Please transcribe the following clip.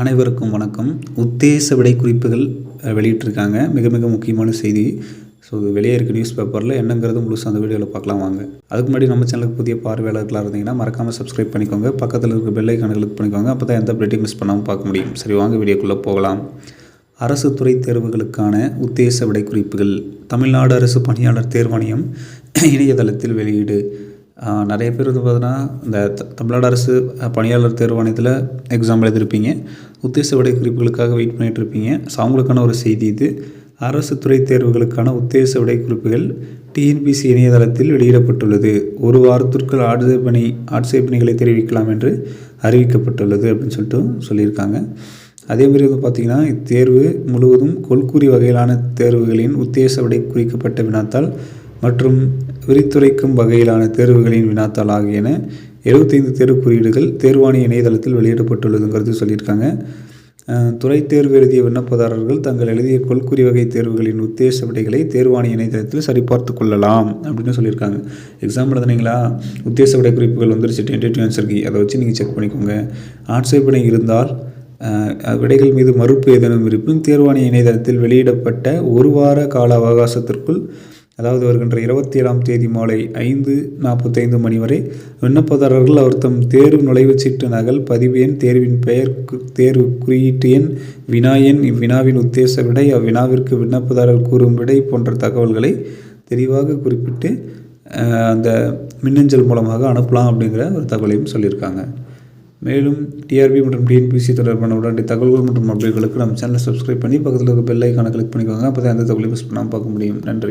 அனைவருக்கும் வணக்கம். உத்தேச விடை குறிப்புகள் வெளியிட்டிருக்காங்க. மிக மிக முக்கியமான செய்தி. ஸோ இது வெளியே இருக்க நியூஸ் பேப்பரில் என்னங்கிறது முழுசாக அந்த வீடியோவில் பார்க்கலாம் வாங்க. அதுக்கு முன்னாடி நம்ம சேனலுக்கு புதிய பார்வையாளர்களாக இருந்தீங்கன்னா மறக்காமல் சப்ஸ்கிரைப் பண்ணிக்கோங்க. பக்கத்தில் இருக்க பெல் ஐக்கானை கிளிக் பண்ணிக்கோங்க. அப்போ தான் எந்த அப்டேட்டையும் மிஸ் பண்ணாமல் பார்க்க முடியும். சரி வாங்க வீடியோக்குள்ளே போகலாம். அரசு துறை தேர்வுகளுக்கான உத்தேச விடை குறிப்புகள் தமிழ்நாடு அரசு பணியாளர் தேர்வாணையம் இணையதளத்தில் வெளியீடு. நிறைய பேர் வந்து பார்த்தீங்கன்னா இந்த த- தமிழ்நாடு அரசு பணியாளர் தேர்வாணையத்தில் எக்ஸாம் எழுதியிருப்பீங்க உத்தேச விடை குறிப்புகளுக்காக வெயிட் பண்ணிட்டு இருப்பீங்க ஸோ அவங்களுக்கான ஒரு செய்தி இது. அரசு துறை தேர்வுகளுக்கான உத்தேச விடை குறிப்புகள் டிஎன்பிசி இணையதளத்தில் வெளியிடப்பட்டுள்ளது. ஒரு வாரத்திற்குள் ஆட்சேபனை ஆட்சேபனைகளை தெரிவிக்கலாம் என்று அறிவிக்கப்பட்டுள்ளது அப்படின்னு சொல்லிட்டு சொல்லியிருக்காங்க. அதேமாரி வந்து பார்த்திங்கன்னா இத்தேர்வு முழுவதும் கொள்கூறி வகையிலான தேர்வுகளின் உத்தேச விடை குறிக்கப்பட்ட வினாத்தால் மற்றும் விரித்துரைக்கும் வகையிலான தேர்வுகளின் வினாத்தாள் ஆகியன 75 தேர்வு குறியீடுகள் தேர்வாணைய இணையதளத்தில் வெளியிடப்பட்டுள்ளதுங்கிறது சொல்லியிருக்காங்க. துறை தேர்வு எழுதிய விண்ணப்பதாரர்கள் தங்கள் எழுதிய கொள்குறி வகை தேர்வுகளின் உத்தேச விடைகளை தேர்வாணைய இணையதளத்தில் சரிபார்த்து கொள்ளலாம் அப்படின்னு சொல்லியிருக்காங்க. எக்ஸாம் எழுதுனீங்களா? உத்தேச விடை குறிப்புகள் வந்துருச்சு. டென்டேட்டிவ் ஆன்சர் கி. அதை வச்சு நீங்கள் செக் பண்ணிக்கோங்க. ஆட்சேபனை இருந்தால் விடைகள் மீது மறுப்பு ஏதேனும் இருப்பின் தேர்வாணைய இணையதளத்தில் வெளியிடப்பட்ட ஒரு வார கால அவகாசத்திற்குள் அதாவது வருகின்ற இருபத்தி ஏழாம் தேதி மாலை ஐந்து நாற்பத்தைந்து மணி வரை விண்ணப்பதாரர்கள் அவர் தம் தேர்வு நுழைவுச் சீட்டு நகல் பதிவு எண் தேர்வின் பெயர் தேர்வு குறியீட்டு எண் வினா எண் இவ்வினாவின் உத்தேச விடை அவ்வினாவிற்கு விண்ணப்பதாரர் கூறும் விடை போன்ற தகவல்களை தெளிவாக குறிப்பிட்டு அந்த மின்னஞ்சல் மூலமாக அனுப்பலாம் அப்படிங்கிற ஒரு தகவலையும் சொல்லியிருக்காங்க. மேலும் டிஆர்பி மற்றும் டிஎன்பிசி தொடர்பான உடனடி தகவல்கள் மற்றும் அப்டேட்களுக்கு நம்ம சேனலை சப்ஸ்கிரைப் பண்ணி பக்கத்தில் இருக்க பெல் ஐக்கானை கிளிக் பண்ணிக்கோங்க. அப்போ தான் எந்த தகவலையும் மிஸ் பண்ணாமல் பார்க்க முடியும். நன்றி.